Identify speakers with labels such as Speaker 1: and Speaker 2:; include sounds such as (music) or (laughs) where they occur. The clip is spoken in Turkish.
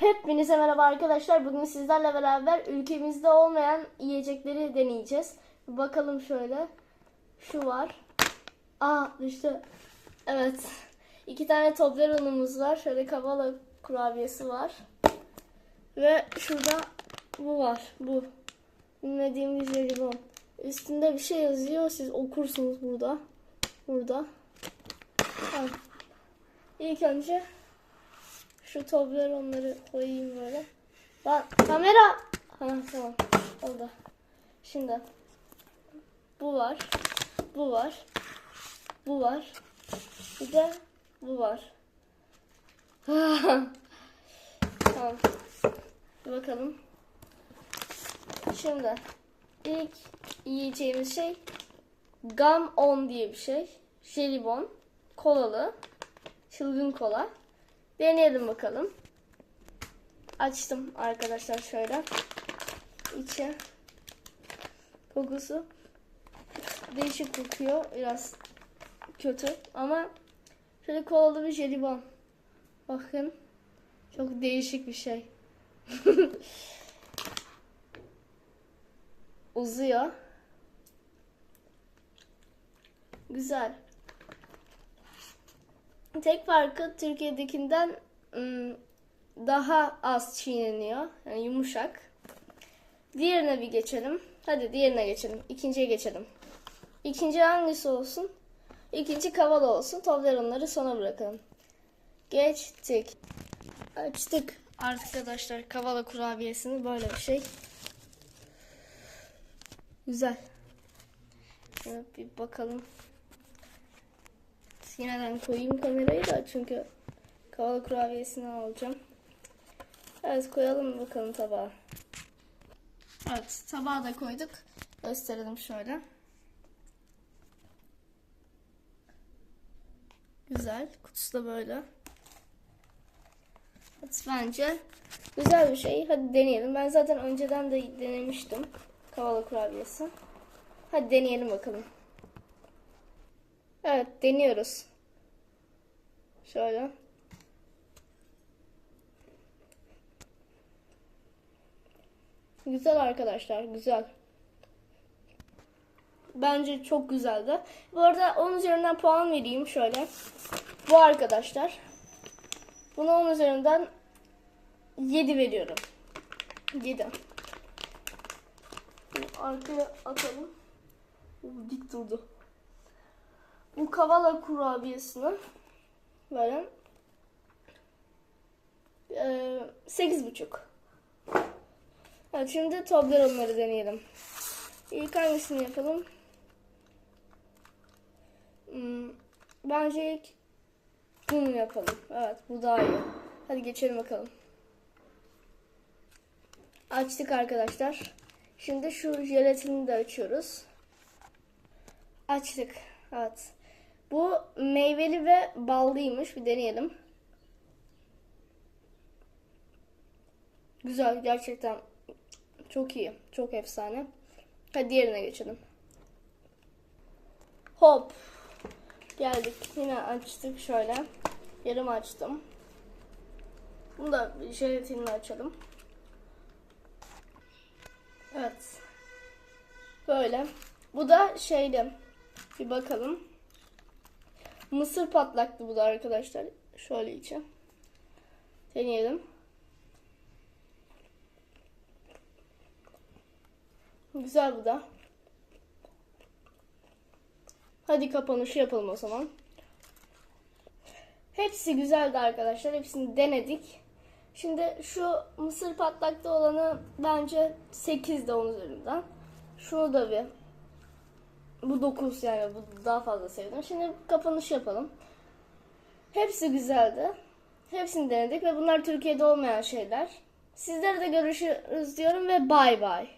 Speaker 1: Hepinize merhaba arkadaşlar. Bugün sizlerle beraber ülkemizde olmayan yiyecekleri deneyeceğiz. Bakalım şöyle. Şu var. Aa düştü. Evet. İki tane Toblerone'umuz var. Şöyle kavala kurabiyesi var. Ve şurada bu var. Bu. Bilmediğimiz jelibon. Üstünde bir şey yazıyor. Siz okursunuz burada. Burada. Ha. İlk önce şu Toblerone'ları koyayım böyle. Ben kamera. Ha tamam. Oldu. Şimdi bu var. Bu var. Bu var. Bir de bu var. (laughs) tamam. Bir bakalım. Şimdi ilk yiyeceğimiz şey Gum On diye bir şey. Jelibon. Kolalı. Çılgın kola. Deneyelim bakalım. Açtım arkadaşlar şöyle. İçi kokusu değişik kokuyor. Biraz kötü ama şöyle kolalı bir jelibon. Bakın. Çok değişik bir şey. (laughs) Uzuyor. Güzel. Tek farkı Türkiye'dekinden daha az çiğneniyor. Yani yumuşak. Diğerine bir geçelim. Hadi diğerine geçelim. İkinciye geçelim. İkinci hangisi olsun? İkinci kavala olsun. Toblerone'ları sona bırakalım. Geçtik. Açtık arkadaşlar kavala kurabiyesini. Böyle bir şey. Güzel. Evet, bir bakalım. Yeniden koyayım kamerayı da çünkü kavala kurabiyesini alacağım. Evet koyalım bakalım tabağa. Evet tabağa da koyduk. Gösterelim şöyle. Güzel. Kutusu da böyle. Evet, bence güzel bir şey. Hadi deneyelim. Ben zaten önceden de denemiştim. Kavala kurabiyesi. Hadi deneyelim bakalım. Evet deniyoruz. Şöyle. Güzel arkadaşlar, güzel. Bence çok güzeldi. Bu arada 10 üzerinden puan vereyim şöyle. Bu arkadaşlar. Buna 10 üzerinden 7 veriyorum. 7. Bunu Arkaya atalım. Dik durdu. Bu kavala kurabiyesini böyle eee, sekiz buçuk. Şimdi Toblerone'ları deneyelim. İlk hangisini yapalım? Hmm, bence ilk bunu yapalım. Evet bu daha iyi. Hadi geçelim bakalım. Açtık arkadaşlar. Şimdi şu jelatini de açıyoruz. Açtık. Evet. Bu meyveli ve ballıymış. Bir deneyelim. Güzel. Gerçekten çok iyi. Çok efsane. Hadi diğerine geçelim. Hop. Geldik. Yine açtık şöyle. Yarım açtım. Bunu da jelatinini açalım. Evet. Böyle. Bu da şeydi. Bir bakalım. Mısır patlaktı bu da arkadaşlar. Şöyle içi. Deneyelim. Güzel bu da. Hadi kapanışı yapalım o zaman. Hepsi güzeldi arkadaşlar. Hepsini denedik. Şimdi şu mısır patlakta olanı bence 8 de 10 üzerinden. Şunu da bir bu 9 yani bu daha fazla sevdim. Şimdi kapanış yapalım. Hepsi güzeldi. Hepsini denedik ve bunlar Türkiye'de olmayan şeyler. Sizlere de görüşürüz diyorum ve bay bay.